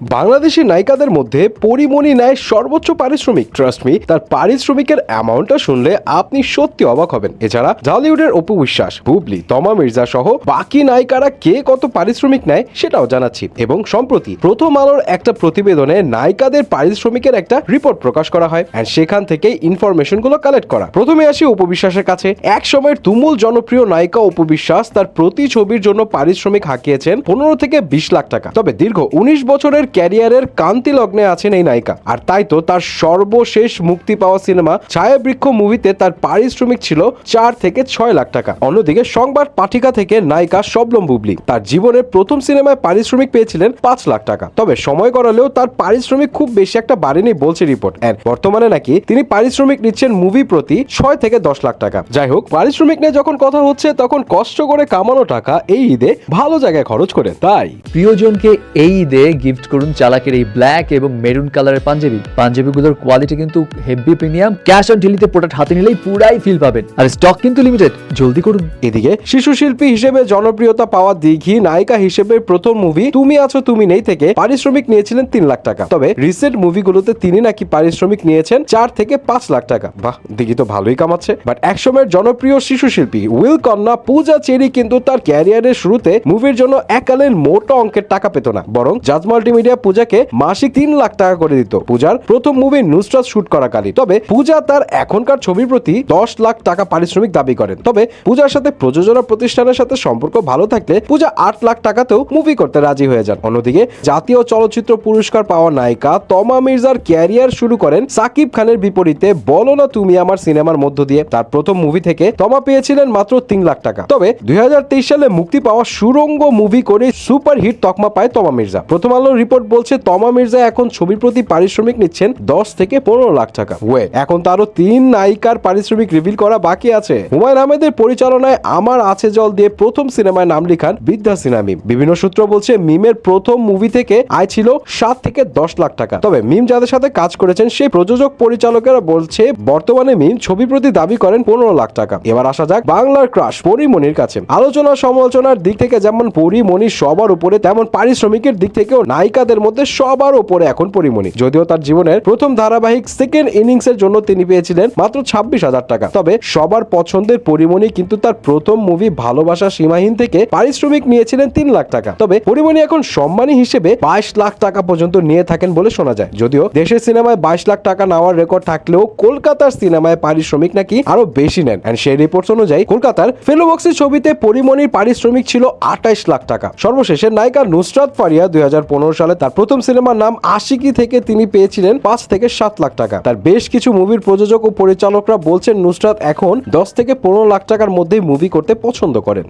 বাংলাদেশি নায়িকাদের মধ্যে পরিমণি নেয় সর্বোচ্চ পারিশ্রমিক ট্রাস্ট মি তার পারিশ্রমিকের অ্যামাউন্টটা শুনলে আপনি সত্যি অবাক হবেন। এছাড়া ঢালিউডের অপু বিশ্বাস, বুবলি, তমা মির্জা সহ বাকি নায়িকারা কে কত পারিশ্রমিক নেয় সেটাও জানাচ্ছি। এবং সম্প্রতি প্রথম আলোর একটা প্রতিবেদনে নায়িকাদের পারিশ্রমিকের একটা রিপোর্ট প্রকাশ করা হয় অ্যান্ড সেখান থেকে ইনফরমেশনগুলো কালেক্ট করা। প্রথমে আসি অপু বিশ্বাসের কাছে। এক সময়ের তুমুল জনপ্রিয় নায়িকা অপু বিশ্বাস তার প্রতি ছবির জন্য পারিশ্রমিক হাঁকিয়েছেন পনেরো থেকে বিশ লাখ টাকা। তবে দীর্ঘ উনিশ বছরের ক্যারিয়ারের কান্তি লগ্নে আছেন এই নায়িকা। আর তাই তো তার সর্বশেষ মুক্তি পাওয়া সিনেমা ছায়াবৃক্ষ মুভিতে তার পারিশ্রমিক ছিল চার থেকে ছয় লাখ টাকা। অন্যদিকে সংবাদ পাঠিকা থেকে নায়িকা শবলম বুবলি তার জীবনের প্রথম সিনেমায় পারিশ্রমিক পেয়েছিলেন পাঁচ লাখ টাকা। তবে সময় গড়ালেও তার পারিশ্রমিক খুব বেশি একটা বাড়েনি বলছে রিপোর্ট। এন্ড বর্তমানে নাকি তিনি পারিশ্রমিক নিচ্ছেন মুভি প্রতি ছয় থেকে দশ লাখ টাকা। যাই হোক, পারিশ্রমিক নিয়ে যখন কথা হচ্ছে তখন কষ্ট করে কামানো টাকা এই ঈদে ভালো জায়গায় খরচ করেন তাই প্রিয়জনকে এই ঈদে গিফট করুন চালাকের এই ব্ল্যাক এবং মেরুন কালারের পাঞ্জাবি। পাঞ্জাবিগুলোর কোয়ালিটি কিন্তু হেভি প্রিমিয়াম ক্যাশ অন ডেলিতে প্রোডাক্ট হাতে নিলেই পুরাই ফিল পাবেন। আর স্টক কিন্তু লিমিটেড জলদি করুন। এদিকে, শিশু শিল্পী হিসেবে জনপ্রিয়তা পাওয়া দিঘি নায়িকা হিসেবে প্রথম মুভি তুমি আছো, তুমি নেই থেকে পারিশ্রমিক নিয়েছিলেন তিন লাখ টাকা। তবে রিসেন্ট মুভিগুলোতে তিনি নাকি পারিশ্রমিক নিয়েছেন চার থেকে পাঁচ লাখ টাকা। বাহ, দিঘি তো ভালোই কামাচ্ছে। বাট একসময়ের জনপ্রিয় শিশু শিল্পী উইল কন্যা পূজা চেরি কিন্তু তার ক্যারিয়ারের শুরুতে মুভির জন্য একালের মোটা অঙ্কের টাকা পেত না। বরং জাজ মাল্টিমিডিয়া পূজাকে মাসিক তিন লাখ টাকা করে দিত। পূজার প্রথম মুভি নুসরাত শুট করা কালী তবে পূজা তার এখনকার ছবির প্রতি দশ লাখ টাকা পারিশ্রমিক দাবি করেন। তবে পূজার সাথে প্রযোজনা প্রতিষ্ঠানের সাথে সম্পর্ক ভালো থাকলে পূজা আট লাখ টাকাতেও মুভি করতে রাজি হয়ে যান। অন্যদিকে জাতীয় চলচ্চিত্র পুরস্কার পাওয়া নায়িকা তমা মির্জার ক্যারিয়ার শুরু করেন সাকিব খানের বিপরীতে বলো না তুমি আমার সিনেমার মধ্য দিয়ে। তার প্রথম মুভি থেকে তমা পেয়েছিলেন মাত্র তিন লাখ টাকা। তবে দুই হাজার তেইশ সালে মুক্তি পাওয়া সুরঙ্গ মুভি করে সুপার হিট তকমা পায় তমা মির্জা। প্রথম আলোর রিপোর্ট বলছে, তমা মির্জা এখন ছবির প্রতি পারিশ্রমিক নিচ্ছেন দশ থেকে পনেরো লাখ টাকা। এখন তারও তিন নায়িকার পারিশ্রমিক রিভিল করা বাকি আছে। হুমায়ুন আহমেদের পরিচালনায় আমার আছে জল দিয়ে প্রথম সিনেমায় নাম লিখান বিদ্যা সিনহা মিম বিভিন্ন সূত্র বলছে, মিমের প্রথম মুভি থেকে আয় ছিল সাত থেকে দশ লাখ টাকা। তবে মিম যাদের সাথে কাজ করেছেন, সেই প্রযোজক পরিচালকেরা বলছে, বর্তমানে মিম ছবি প্রতি দাবি করেন পনেরো লাখ টাকা। এবার আসা যাক বাংলার ক্রাশ পরিমণির কাছে। আলোচনা সমালোচনার দিক থেকে যেমন পরিমণি সবার উপরে, তেমন পারিশ্রমিকের দিক থেকেও নায়িকাদের মধ্যে সবার উপরে এখন পরিমণি। যদিও তার জীবনের প্রথম ধারাবাহিক সেকেন্ড ইনিংস এর জন্য তিনি পেয়েছিলেন মাত্র ছাব্বিশ হাজার টাকা। তবে সবার পছন্দের পরিমণি কিন্তু তার প্রথম মুভি ভালোবাসা সীমাহীন থেকে পারিশ্রমিক নিয়েছিলেন তিন লাখ টাকা। তবে পরিমণি এখন সম্মানী হিসেবে বাইশ লাখ টাকা পর্যন্ত নিয়ে থাকেন বলে শোনা যায়। যদিও দেশের সিনেমায় বাইশ লাখ টাকা নেওয়ার রেকর্ড থাকলেও কলকাতার সিনেমায় পারিশ্রমিক নাকি আরও বেশি নেন। এন্ড সেই রিপোর্টস অনুযায়ী কলকাতার ফেলোবক্সি ছবিতে পরিমণির পারিশ্রমিক ছিল আঠাইশ লাখ টাকা। সর্বশেষে নায়িকা নুসরাত ফারিয়া দুই সালে তার প্রথম সিনেমার নাম আশিকি থেকে তিনি পেয়েছিলেন পাঁচ থেকে সাত লাখ টাকা। তার বেশ কিছু মুভির প্রযোজক ও পরিচালকরা বলছেন, নুসরাত এখন দশ থেকে পনেরো লাখ টাকার মধ্যেই মুভি করতে পছন্দ করেন।